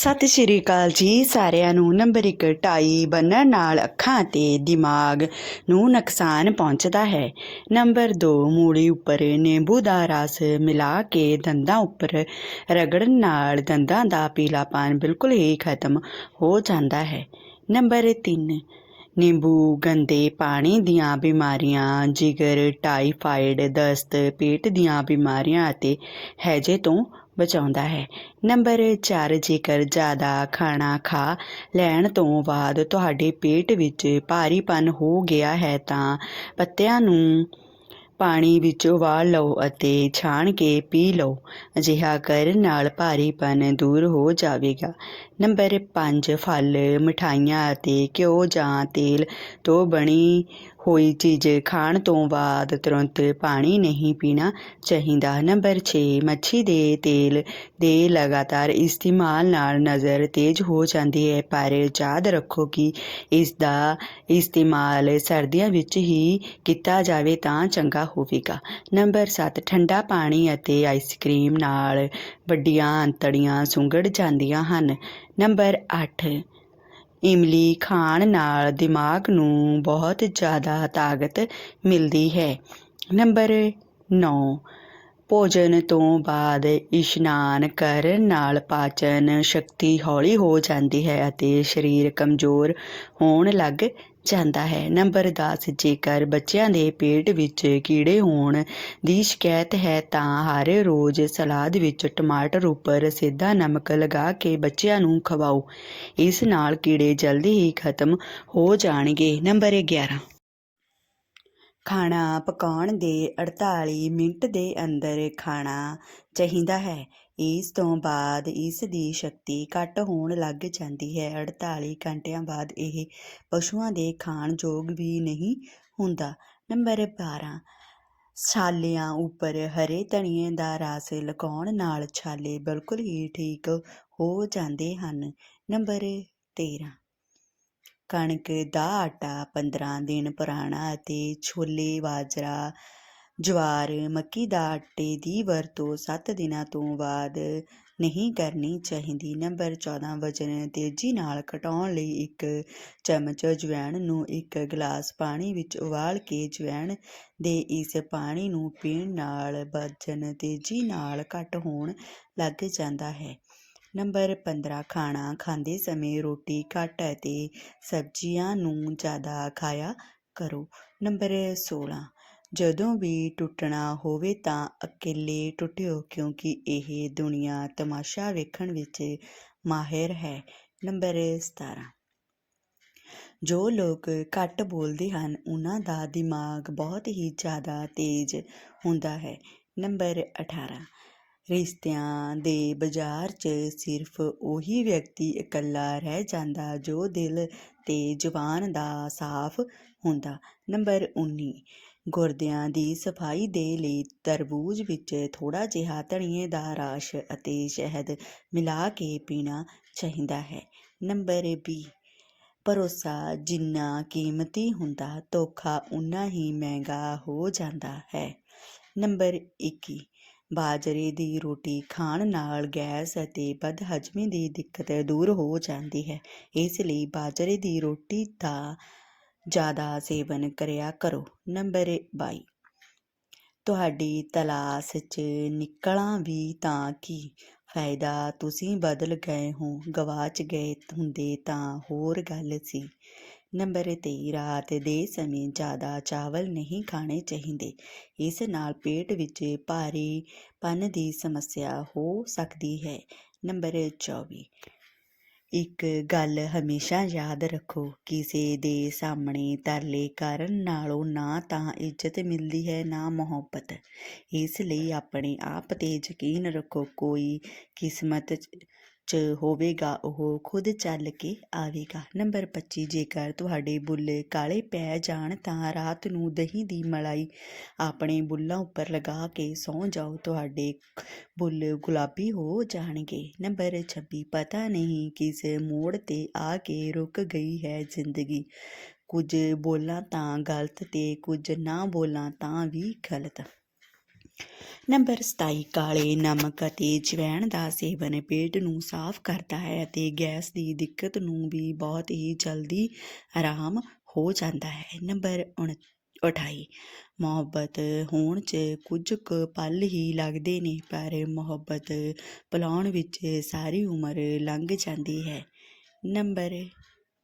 ਸਤਿ ਸ਼੍ਰੀ ਅਕਾਲ ਜੀ ਸਾਰਿਆਂ ਨੂੰ। ਨੰਬਰ 1 ਟਾਈ ਬੰਨਣ ਨਾਲ ਅੱਖਾਂ ਅਤੇ ਦਿਮਾਗ ਨੂੰ ਨੁਕਸਾਨ ਪਹੁੰਚਦਾ ਹੈ। ਨੰਬਰ 2 ਮੂਲੀ ਉੱਪਰ ਨਿੰਬੂ ਦਾ ਰਸ ਮਿਲਾ ਕੇ ਦੰਦਾਂ ਉੱਪਰ ਰਗੜਨ ਨਾਲ ਦੰਦਾਂ ਦਾ ਪੀਲਾਪਨ ਬਿਲਕੁਲ ਹੀ ਖਤਮ ਹੋ ਜਾਂਦਾ ਹੈ। ਨੰਬਰ 3 ਨਿੰਬੂ ਗੰਦੇ ਪਾਣੀ ਦੀਆਂ ਬਿਮਾਰੀਆਂ, ਜਿਗਰ ਟਾਈਫਾਈਡ ਦਸਤ, ਪੇਟ ਦੀਆਂ ਬਿਮਾਰੀਆਂ ਅਤੇ ਹੈਜੇ ਤੋਂ ਬਚਾਉਂਦਾ ਹੈ। ਨੰਬਰ 4 ਜੇਕਰ ਜ਼ਿਆਦਾ ਖਾਣਾ ਖਾ ਲੈਣ ਤੋਂ ਬਾਅਦ ਤੁਹਾਡੇ ਪੇਟ ਵਿੱਚ ਭਾਰੀਪਨ ਹੋ ਗਿਆ ਹੈ ਤਾਂ ਪੱਤਿਆਂ ਨੂੰ ਪਾਣੀ ਵਿੱਚ ਉਬਾਲ ਲਓ ਅਤੇ ਛਾਣ ਕੇ ਪੀ ਲਓ। ਅਜਿਹਾ ਕਰਨ ਨਾਲ ਭਾਰੀਪਨ ਦੂਰ ਹੋ ਜਾਵੇਗਾ। ਨੰਬਰ 5 ਫਲ, ਮਠਾਈਆਂ ਅਤੇ ਘਿਓ ਜਾਂ ਤੇਲ ਤੋਂ ਬਣੀ ਹੋਈ ਚੀਜ਼ ਖਾਣ ਤੋਂ ਬਾਅਦ ਤੁਰੰਤ ਪਾਣੀ ਨਹੀਂ ਪੀਣਾ ਚਾਹੀਦਾ। ਨੰਬਰ 6 ਮੱਛੀ ਦੇ ਤੇਲ ਦੇ ਲਗਾਤਾਰ ਇਸਤੇਮਾਲ ਨਾਲ ਨਜ਼ਰ ਤੇਜ਼ ਹੋ ਜਾਂਦੀ ਹੈ, ਪਰ ਯਾਦ ਰੱਖੋ ਕਿ ਇਸ ਦਾ ਇਸਤੇਮਾਲ ਸਰਦੀਆਂ ਵਿੱਚ ਹੀ ਕੀਤਾ ਜਾਵੇ ਤਾਂ ਚੰਗਾ ਹੋਵੇਗਾ। ਨੰਬਰ 7 ਠੰਡਾ ਪਾਣੀ ਅਤੇ ਆਈਸਕ੍ਰੀਮ ਨਾਲ ਵੱਡੀਆਂ ਅੰਤੜੀਆਂ ਸੁੰਗੜ ਜਾਂਦੀਆਂ ਹਨ। ਨੰਬਰ 8 ਇਮਲੀ ਖਾਣ ਨਾਲ ਦਿਮਾਗ ਨੂੰ ਬਹੁਤ ਜ਼ਿਆਦਾ ਤਾਕਤ ਮਿਲਦੀ ਹੈ। ਨੰਬਰ 9 ਭੋਜਨ ਤੋਂ ਬਾਅਦ ਇਸ਼ਨਾਨ ਕਰਨ ਨਾਲ ਪਾਚਨ ਸ਼ਕਤੀ ਹੌਲੀ ਹੋ ਜਾਂਦੀ ਹੈ ਅਤੇ ਸਰੀਰ ਕਮਜ਼ੋਰ ਹੋਣ ਲੱਗ ਜਾਂਦਾ ਹੈ। ਨੰਬਰ 10 ਜੇਕਰ ਬੱਚਿਆਂ ਦੇ ਪੇਟ ਵਿੱਚ ਕੀੜੇ ਹੋਣ ਦੀ ਸ਼ਿਕਾਇਤ ਹੈ ਤਾਂ ਹਰ ਰੋਜ਼ ਸਲਾਦ ਵਿੱਚ ਟਮਾਟਰ ਉੱਪਰ ਸਿੱਧਾ ਨਮਕ ਲਗਾ ਕੇ ਬੱਚਿਆਂ ਨੂੰ ਖਵਾਓ। ਇਸ ਨਾਲ ਕੀੜੇ ਜਲਦੀ ਹੀ ਖਤਮ ਹੋ ਜਾਣਗੇ। ਨੰਬਰ 11 ਖਾਣਾ ਪਕਾਉਣ ਦੇ 48 ਮਿੰਟ ਦੇ ਅੰਦਰ ਖਾਣਾ ਚਾਹੀਦਾ ਹੈ। ਇਸ ਤੋਂ ਬਾਅਦ ਇਸ ਦੀ ਸ਼ਕਤੀ ਘੱਟ ਹੋਣ ਲੱਗ ਜਾਂਦੀ ਹੈ। 48 ਘੰਟਿਆਂ ਬਾਅਦ ਇਹ ਪਸ਼ੂਆਂ ਦੇ ਖਾਣ ਯੋਗ ਵੀ ਨਹੀਂ ਹੁੰਦਾ। ਨੰਬਰ 12 ਛਾਲਿਆਂ ਉੱਪਰ ਹਰੇ ਧਨੀਏ ਦਾ ਰਸ ਲਗਾਉਣ ਨਾਲ ਛਾਲੇ ਬਿਲਕੁਲ ਹੀ ਠੀਕ ਹੋ ਜਾਂਦੇ ਹਨ। ਨੰਬਰ 13 ਕਣਕ ਦਾ ਆਟਾ 15 ਦਿਨ ਪੁਰਾਣਾ ਅਤੇ ਛੋਲੇ, ਬਾਜਰਾ, ਜਵਾਰ, ਮੱਕੀ ਦਾ ਆਟੇ ਦੀ ਵਰਤੋਂ 7 ਦਿਨਾਂ ਤੋਂ ਬਾਅਦ ਨਹੀਂ ਕਰਨੀ ਚਾਹੀਦੀ। ਨੰਬਰ 14 ਵਜਨ ਤੇਜ਼ੀ ਨਾਲ ਘਟਾਉਣ ਲਈ ਇੱਕ ਚਮਚ ਅਜਵਾਇਣ ਨੂੰ ਇੱਕ ਗਲਾਸ ਪਾਣੀ ਵਿੱਚ ਉਬਾਲ ਕੇ ਅਜਵਾਇਣ ਦੇ ਇਸ ਪਾਣੀ ਨੂੰ ਪੀਣ ਨਾਲ ਵਜਨ ਤੇਜ਼ੀ ਨਾਲ ਘਟ ਹੋਣ ਲੱਗ ਜਾਂਦਾ ਹੈ। ਨੰਬਰ 15 ਖਾਣਾ ਖਾਂਦੇ ਸਮੇਂ ਰੋਟੀ ਘੱਟ ਅਤੇ ਸਬਜ਼ੀਆਂ ਨੂੰ ਜ਼ਿਆਦਾ ਖਾਇਆ ਕਰੋ। ਨੰਬਰ 16 ਜਦੋਂ ਵੀ ਟੁੱਟਣਾ ਹੋਵੇ ਤਾਂ ਅਕੇਲੇ ਟੁੱਟਿਓ ਕਿਉਂਕਿ ਇਹ ਦੁਨੀਆ ਤਮਾਸ਼ਾ ਵੇਖਣ ਵਿੱਚ ਮਾਹਿਰ ਹੈ। ਨੰਬਰ 17 ਜੋ ਲੋਕ ਘੱਟ ਬੋਲਦੇ ਹਨ, ਉਹਨਾਂ ਦਾ ਦਿਮਾਗ ਬਹੁਤ ਹੀ ਜ਼ਿਆਦਾ ਤੇਜ਼ ਹੁੰਦਾ ਹੈ। ਨੰਬਰ 18 ਰਿਸ਼ਤਿਆਂ ਦੇ ਬਾਜ਼ਾਰ 'ਚ ਸਿਰਫ ਉਹੀ ਵਿਅਕਤੀ ਇਕੱਲਾ ਰਹਿ ਜਾਂਦਾ ਜੋ ਦਿਲ ਅਤੇ ਜ਼ੁਬਾਨ ਦਾ ਸਾਫ਼ ਹੁੰਦਾ। ਨੰਬਰ 19 ਗੁਰਦਿਆਂ ਦੀ ਸਫ਼ਾਈ ਦੇ ਲਈ ਤਰਬੂਜ ਵਿੱਚ ਥੋੜਾ ਜਿਹਾ ਧਨੀਏ ਦਾ ਰਸ ਅਤੇ ਸ਼ਹਿਦ ਮਿਲਾ ਕੇ ਪੀਣਾ ਚਾਹੀਦਾ ਹੈ। ਨੰਬਰ 20 ਭਰੋਸਾ ਜਿੰਨਾ ਕੀਮਤੀ ਹੁੰਦਾ, ਧੋਖਾ ਉਨਾ ਹੀ ਮਹਿੰਗਾ ਹੋ ਜਾਂਦਾ ਹੈ। ਨੰਬਰ 21 ਬਾਜਰੇ ਦੀ ਰੋਟੀ ਖਾਣ ਨਾਲ ਗੈਸ ਅਤੇ ਬਦਹਜ਼ਮੀ ਦੀ ਦਿੱਕਤ ਦੂਰ ਹੋ ਜਾਂਦੀ ਹੈ। ਇਸ ਲਈ ਬਾਜਰੇ ਦੀ ਰੋਟੀ ਦਾ ਜ਼ਿਆਦਾ ਸੇਵਨ ਕਰਿਆ ਕਰੋ। ਨੰਬਰ 22 ਤੁਹਾਡੀ ਤਲਾਸ਼ 'ਚ ਨਿਕਲਾਂ ਵੀ ਤਾਂ ਕੀ? ਫਾਇਦਾ ਤੁਸੀਂ ਬਦਲ ਗਏ ਹੋ, ਗਵਾਚ ਗਏ ਹੁੰਦੇ ਤਾਂ ਹੋਰ ਗੱਲ ਸੀ। ਨੰਬਰ 23 ਰਾਤ ਦੇ ਸਮੇਂ ਜ਼ਿਆਦਾ ਚਾਵਲ ਨਹੀਂ ਖਾਣੇ ਚਾਹੀਦੇ। ਇਸ ਨਾਲ ਪੇਟ ਵਿੱਚ ਭਾਰੀ ਪਨ ਦੀ ਸਮੱਸਿਆ ਹੋ ਸਕਦੀ ਹੈ। ਨੰਬਰ 24 ਇੱਕ ਗੱਲ ਹਮੇਸ਼ਾ ਯਾਦ ਰੱਖੋ, ਕਿਸੇ ਦੇ ਸਾਹਮਣੇ ਤਰਲੇ ਕਰਨ ਨਾਲੋਂ ਨਾ ਤਾਂ ਇੱਜ਼ਤ ਮਿਲਦੀ ਹੈ, ਨਾ ਮੁਹੱਬਤ। ਇਸ ਲਈ ਆਪਣੇ ਆਪ ਤੇ ਯਕੀਨ ਰੱਖੋ, ਕੋਈ ਕਿਸਮਤ 'ਚ ਹੋਵੇਗਾ, ਉਹ ਖੁਦ ਚੱਲ ਕੇ ਆਵੇਗਾ। ਨੰਬਰ 25 ਜੇਕਰ ਤੁਹਾਡੇ ਬੁੱਲ ਕਾਲੇ ਪੈ ਜਾਣ ਤਾਂ ਰਾਤ ਨੂੰ ਦਹੀਂ ਦੀ ਮਲਾਈ ਆਪਣੇ ਬੁੱਲਾਂ ਉੱਪਰ ਲਗਾ ਕੇ ਸੌਂ ਜਾਓ, ਤੁਹਾਡੇ ਬੁੱਲ ਗੁਲਾਬੀ ਹੋ ਜਾਣਗੇ। ਨੰਬਰ 26 ਪਤਾ ਨਹੀਂ ਕਿਸ ਮੋੜ ਤੇ ਆ ਕੇ ਰੁਕ ਗਈ ਹੈ ਜ਼ਿੰਦਗੀ। ਕੁਝ ਬੋਲਾਂ ਤਾਂ ਗਲਤ ਤੇ ਕੁਝ ਨਾ ਬੋਲਾਂ ਤਾਂ ਵੀ ਗਲਤ। ਨੰਬਰ 27 ਕਾਲੇ ਨਮਕ ਅਤੇ ਜਵੈਣ ਦਾ ਸੇਵਨ ਪੇਟ ਨੂੰ ਸਾਫ਼ ਕਰਦਾ ਹੈ ਅਤੇ ਗੈਸ ਦੀ ਦਿੱਕਤ ਨੂੰ ਵੀ ਬਹੁਤ ਹੀ ਜਲਦੀ ਆਰਾਮ ਹੋ ਜਾਂਦਾ ਹੈ। ਨੰਬਰ 28 ਮੁਹੱਬਤ ਹੋਣ 'ਚ ਕੁਝ ਕੁ ਪਲ ਹੀ ਲੱਗਦੇ ਨੇ, ਪਰ ਮੁਹੱਬਤ ਭੁਲਾਉਣ ਵਿੱਚ ਸਾਰੀ ਉਮਰ ਲੰਘ ਜਾਂਦੀ ਹੈ। ਨੰਬਰ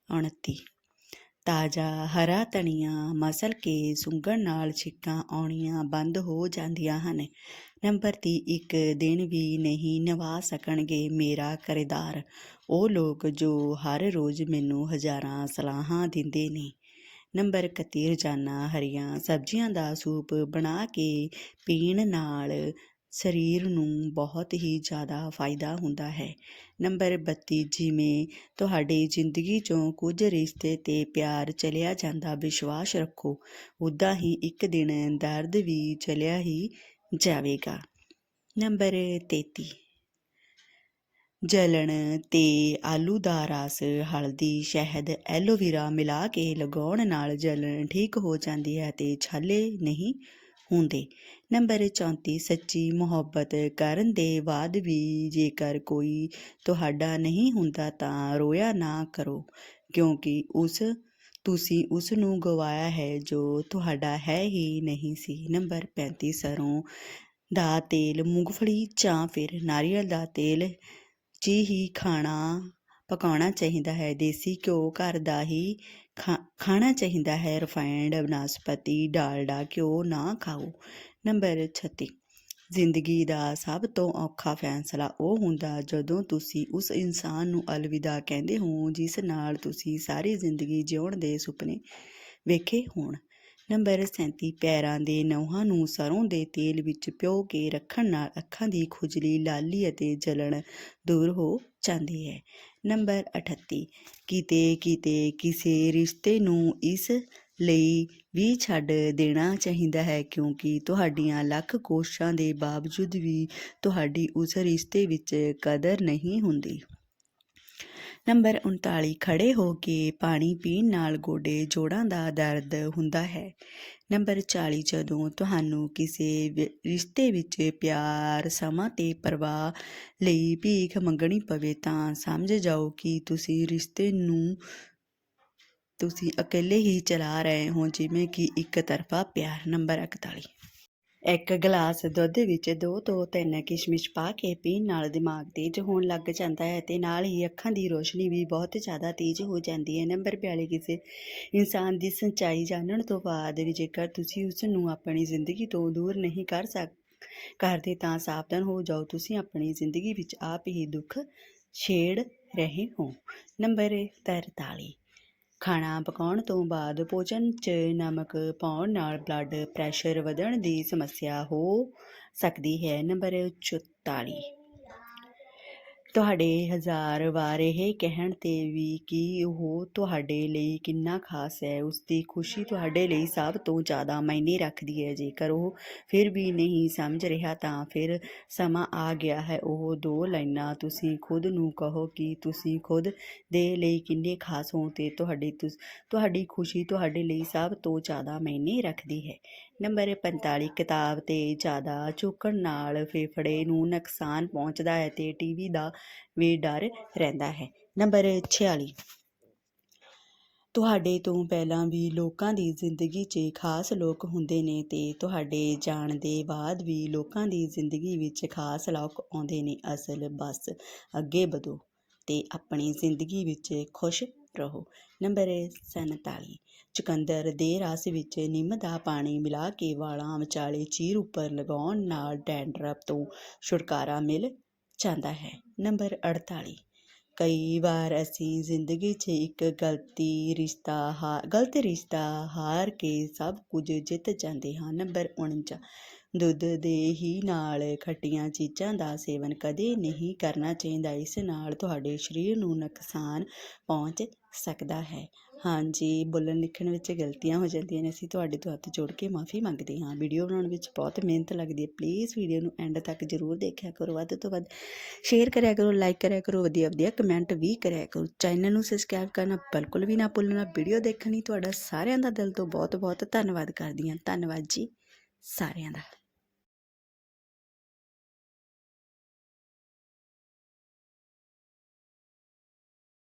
29 ਤਾਜ਼ਾ ਹਰਾ ਧਨੀਆ ਮਸਲ ਕੇ ਸੁੰਗਣ ਨਾਲ ਛਿੱਕਾਂ ਆਉਣੀਆਂ ਬੰਦ ਹੋ ਜਾਂਦੀਆਂ ਹਨ। ਨੰਬਰ 30 ਇੱਕ ਦਿਨ ਵੀ ਨਹੀਂ ਨਿਭਾ ਸਕਣਗੇ ਮੇਰਾ ਕਿਰਦਾਰ। ਉਹ ਲੋਕ ਜੋ ਹਰ ਰੋਜ਼ ਮੈਨੂੰ ਹਜ਼ਾਰਾਂ ਸਲਾਹਾਂ ਦਿੰਦੇ ਨੇ। ਨੰਬਰ 31 ਰੋਜ਼ਾਨਾ ਹਰੀਆਂ ਸਬਜ਼ੀਆਂ ਦਾ ਸੂਪ ਬਣਾ ਕੇ ਪੀਣ ਨਾਲ ਸਰੀਰ ਨੂੰ ਬਹੁਤ ਹੀ ਜ਼ਿਆਦਾ ਫਾਇਦਾ ਹੁੰਦਾ ਹੈ। ਨੰਬਰ 32 ਜਿਵੇਂ ਤੁਹਾਡੀ ਜ਼ਿੰਦਗੀ 'ਚੋਂ ਕੁਝ ਰਿਸ਼ਤੇ ਤੇ ਪਿਆਰ ਚਲਿਆ ਜਾਂਦਾ, ਵਿਸ਼ਵਾਸ ਰੱਖੋ ਉੱਦਾਂ ਹੀ ਇੱਕ ਦਿਨ ਦਰਦ ਵੀ ਚਲਿਆ ਹੀ ਜਾਵੇਗਾ। ਨੰਬਰ 33 ਜਲਣ ਤੇ ਆਲੂ ਦਾ ਰਸ, ਹਲਦੀ, ਸ਼ਹਿਦ, ਐਲੋਵੇਰਾ ਮਿਲਾ ਕੇ ਲਗਾਉਣ ਨਾਲ ਜਲਣ ਠੀਕ ਹੋ ਜਾਂਦੀ ਹੈ ਤੇ ਛਾਲੇ ਨਹੀਂ ਹੁੰਦੇ। ਨੰਬਰ 34 ਸੱਚੀ ਮੁਹੱਬਤ ਕਰਨ ਦੇ ਬਾਅਦ ਵੀ ਜੇਕਰ ਕੋਈ ਤੁਹਾਡਾ ਨਹੀਂ ਹੁੰਦਾ ਤਾਂ ਰੋਇਆ ਨਾ ਕਰੋ, ਕਿਉਂਕਿ ਉਸ, ਤੁਸੀਂ ਉਸ ਨੂੰ ਗਵਾਇਆ ਹੈ ਜੋ ਤੁਹਾਡਾ ਹੈ ਹੀ ਨਹੀਂ ਸੀ। ਨੰਬਰ 35 ਸਰੋਂ ਦਾ ਤੇਲ ਮੂੰਗਫਲੀ ਜਾਂ ਫਿਰ ਨਾਰੀਅਲ ਦਾ ਤੇਲ ਜੀ ਹੀ ਖਾਣਾ ਪਕਾਉਣਾ ਚਾਹੀਦਾ ਹੈ। ਦੇਸੀ ਘਿਓ ਘਰ ਦਾ ਹੀ ਖਾਣਾ ਚਾਹੀਦਾ ਹੈ ਰਿਫਾਈਨਡ ਬਨਸਪਤੀ ਡਾਲਡਾ ਘਿਓ ਨਾ ਖਾਓ। ਨੰਬਰ 36 ਜ਼ਿੰਦਗੀ ਦਾ ਸਭ ਤੋਂ ਔਖਾ ਫੈਸਲਾ ਉਹ ਹੁੰਦਾ ਜਦੋਂ ਤੁਸੀਂ ਉਸ ਇਨਸਾਨ ਨੂੰ ਅਲਵਿਦਾ ਕਹਿੰਦੇ ਹੋ ਜਿਸ ਨਾਲ ਤੁਸੀਂ ਸਾਰੀ ਜ਼ਿੰਦਗੀ ਜਿਉਣ ਦੇ ਸੁਪਨੇ ਵੇਖੇ ਹੋਣ। ਨੰਬਰ 37 ਪੈਰਾਂ ਦੇ ਨਹੁਆਂ ਨੂੰ ਸਰੋਂ ਦੇ ਤੇਲ ਵਿੱਚ ਪਿਓ ਕੇ ਰੱਖਣ ਨਾਲ ਅੱਖਾਂ ਦੀ ਖੁਜਲੀ ਲਾਲੀ ਅਤੇ ਜਲਣ ਦੂਰ ਹੋ ਜਾਂਦੀ ਹੈ। ਨੰਬਰ 38 ਕਿਤੇ ਕਿਤੇ ਕਿਸੇ ਰਿਸ਼ਤੇ ਨੂੰ ਇਸ ਲਈ ਵੀ ਛੱਡ ਦੇਣਾ ਚਾਹੀਦਾ ਹੈ ਕਿਉਂਕਿ ਤੁਹਾਡੀਆਂ ਲੱਖ ਕੋਸ਼ਿਸ਼ਾਂ ਦੇ ਬਾਵਜੂਦ ਵੀ ਤੁਹਾਡੀ ਉਸ ਰਿਸ਼ਤੇ ਵਿੱਚ ਕਦਰ ਨਹੀਂ ਹੁੰਦੀ। ਨੰਬਰ 39 ਖੜੇ ਹੋ ਕੇ ਪਾਣੀ ਪੀਣ ਨਾਲ ਗੋਡੇ ਜੋੜਾਂ ਦਾ ਦਰਦ ਹੁੰਦਾ ਹੈ। ਨੰਬਰ 40 ਜਦੋਂ ਤੁਹਾਨੂੰ ਕਿਸੇ ਵਿ- ਰਿਸ਼ਤੇ ਵਿੱਚ ਪਿਆਰ, ਸਮਾਂ ਤੇ ਪਰਵਾਹ ਲਈ ਭੀਖ ਮੰਗਣੀ ਪਵੇ ਤਾਂ ਸਮਝ ਜਾਓ ਕਿ ਤੁਸੀਂ ਰਿਸ਼ਤੇ ਨੂੰ ਤੁਸੀਂ ਇਕੱਲੇ ਹੀ ਚਲਾ ਰਹੇ ਹੋ, ਜਿਵੇਂ ਕਿ ਇੱਕ ਤਰਫਾ ਪਿਆਰ। ਨੰਬਰ 41 ਇੱਕ ਗਲਾਸ ਦੁੱਧ ਵਿੱਚ ਦੋ ਤੋਂ ਤਿੰਨ ਕਿਸ਼ਮਿਸ਼ ਪਾ ਕੇ ਪੀਣ ਨਾਲ ਦਿਮਾਗ ਤੇਜ਼ ਹੋਣ ਲੱਗ ਜਾਂਦਾ ਹੈ ਤੇ ਨਾਲ ਹੀ ਅੱਖਾਂ ਦੀ ਰੋਸ਼ਨੀ ਵੀ ਬਹੁਤ ਜ਼ਿਆਦਾ ਤੇਜ਼ ਹੋ ਜਾਂਦੀ ਹੈ। ਨੰਬਰ 42 ਕਿਸੇ ਇਨਸਾਨ ਦੀ ਸੱਚਾਈ ਜਾਣਨ ਤੋਂ ਬਾਅਦ ਵੀ ਜੇਕਰ ਤੁਸੀਂ ਉਸ ਨੂੰ ਆਪਣੀ ਜ਼ਿੰਦਗੀ ਤੋਂ ਦੂਰ ਨਹੀਂ ਕਰ ਸਕ, ਕਰਦੇ ਤਾਂ ਸਾਵਧਾਨ ਹੋ ਜਾਓ। ਤੁਸੀਂ ਆਪਣੀ ਜ਼ਿੰਦਗੀ ਵਿੱਚ ਆਪ ਹੀ ਦੁੱਖ ਛੇੜ ਰਹੇ ਹੋ। ਨੰਬਰ 43 ਖਾਣਾ ਪਕਾਉਣ ਤੋਂ ਬਾਅਦ ਭੋਜਨ 'ਚ ਨਮਕ ਪਾਉਣ ਨਾਲ ਬਲੱਡ ਪ੍ਰੈਸ਼ਰ ਵਧਣ ਦੀ ਸਮੱਸਿਆ ਹੋ ਸਕਦੀ ਹੈ। ਨੰਬਰ 44 ਤੁਹਾਡੇ ਹਜ਼ਾਰ ਵਾਰ ਇਹ ਕਹਿਣ ਤੇ ਵੀ ਕਿ ਉਹ ਤੁਹਾਡੇ ਲਈ ਕਿੰਨਾ ਖਾਸ ਹੈ ਉਸ ਦੀ ਖੁਸ਼ੀ ਤੁਹਾਡੇ ਲਈ ਸਭ ਤੋਂ ਜ਼ਿਆਦਾ ਮਾਇਨੇ ਰੱਖਦੀ ਹੈ। ਜੇਕਰ ਉਹ ਫਿਰ ਵੀ ਨਹੀਂ ਸਮਝ ਰਿਹਾ ਤਾਂ ਫਿਰ ਸਮਾਂ ਆ ਗਿਆ ਹੈ। ਉਹ ਦੋ ਲਾਈਨਾਂ ਤੁਸੀਂ ਖੁਦ ਨੂੰ ਕਹੋ ਕਿ ਤੁਸੀਂ ਖੁਦ ਦੇ ਲਈ ਕਿੰਨੇ ਖਾਸ ਹੋ ਤੇ ਤੁਹਾਡੀ ਤੁਹਾਡੀ ਖੁਸ਼ੀ ਤੁਹਾਡੇ ਲਈ ਸਭ ਤੋਂ ਜ਼ਿਆਦਾ ਮਾਇਨੇ ਰੱਖਦੀ ਹੈ। ਨੰਬਰ 45 ਕਿਤਾਬ ਤੇ ਜ਼ਿਆਦਾ ਝੁਕਣ ਨਾਲ ਫੇਫੜੇ ਨੂੰ ਨੁਕਸਾਨ ਪਹੁੰਚਦਾ ਹੈ ਤੇ ਟੀਵੀ ਦਾ ਵੀ ਡਰ ਰਹਿੰਦਾ ਹੈ। ਨੰਬਰ 46 ਤੁਹਾਡੇ ਤੋਂ ਪਹਿਲਾਂ ਵੀ ਲੋਕਾਂ ਦੀ ਜ਼ਿੰਦਗੀ 'ਚ ਖਾਸ ਲੋਕ ਹੁੰਦੇ ਨੇ ਤੇ ਤੁਹਾਡੇ ਜਾਣ ਦੇ ਬਾਅਦ ਵੀ ਲੋਕਾਂ ਦੀ ਜ਼ਿੰਦਗੀ ਵਿੱਚ ਖਾਸ ਲੋਕ ਆਉਂਦੇ ਨੇ। ਅਸਲ ਬਸ ਅੱਗੇ ਵਧੋ ਤੇ ਆਪਣੀ ਜ਼ਿੰਦਗੀ ਵਿੱਚ ਖੁਸ਼ ਰਹੋ। ਨੰਬਰ 47 ਚੁਕੰਦਰ ਦੇ ਰਸ ਵਿੱਚ ਨਿੰਮ ਦਾ ਪਾਣੀ ਮਿਲਾ ਕੇ ਵਾਲਾਂ ਵਿਚਾਲੇ ਚੀਰ ਉੱਪਰ ਲਗਾਉਣ ਨਾਲ ਡੈਂਡਰਫ ਤੋਂ ਛੁਟਕਾਰਾ ਮਿਲ ਜਾਂਦਾ ਹੈ। ਨੰਬਰ 48 ਕਈ ਵਾਰ ਅਸੀਂ ਜ਼ਿੰਦਗੀ 'ਚ ਇੱਕ ਗਲਤੀ ਰਿਸ਼ਤਾ ਹਾ, ਗਲਤ ਰਿਸ਼ਤਾ ਹਾਰ ਕੇ ਸਭ ਕੁਝ ਜਿੱਤ ਜਾਂਦੇ ਹਾਂ। ਨੰਬਰ 49 ਦੁੱਧ ਦੇ ਹੀ ਨਾਲ ਖੱਟੀਆਂ ਚੀਜ਼ਾਂ ਦਾ ਸੇਵਨ ਕਦੇ ਨਹੀਂ ਕਰਨਾ ਚਾਹੀਦਾ। ਇਸ ਨਾਲ ਤੁਹਾਡੇ ਸਰੀਰ ਨੂੰ ਨੁਕਸਾਨ ਪਹੁੰਚ ਸਕਦਾ ਹੈ। ਹਾਂਜੀ, ਬੋਲਣ ਲਿਖਣ ਵਿੱਚ ਗਲਤੀਆਂ ਹੋ ਜਾਂਦੀਆਂ ਨੇ, ਅਸੀਂ ਤੁਹਾਡੇ ਤੋਂ ਹੱਥ ਜੋੜ ਕੇ ਮਾਫੀ ਮੰਗਦੇ ਹਾਂ। ਵੀਡੀਓ ਬਣਾਉਣ ਵਿੱਚ ਬਹੁਤ ਮਿਹਨਤ ਲੱਗਦੀ ਹੈ। ਪਲੀਜ਼ ਵੀਡੀਓ ਨੂੰ ਐਂਡ ਤੱਕ ਜ਼ਰੂਰ ਦੇਖਿਆ ਕਰੋ। ਵੱਧ ਤੋਂ ਵੱਧ ਸ਼ੇਅਰ ਕਰਿਆ ਕਰੋ ਲਾਈਕ ਕਰਿਆ ਕਰੋ, ਵਧੀਆ ਵਧੀਆ ਕਮੈਂਟ ਵੀ ਕਰਿਆ ਕਰੋ। ਚੈਨਲ ਨੂੰ ਸਬਸਕ੍ਰਾਈਬ ਕਰਨਾ ਬਿਲਕੁਲ ਵੀ ਨਾ ਭੁੱਲਣਾ। ਵੀਡੀਓ ਦੇਖਣ ਲਈ ਤੁਹਾਡਾ ਸਾਰਿਆਂ ਦਾ ਦਿਲ ਤੋਂ ਬਹੁਤ ਬਹੁਤ ਧੰਨਵਾਦ ਕਰਦੀ ਹਾਂ। ਧੰਨਵਾਦ ਜੀ ਸਾਰਿਆਂ ਦਾ।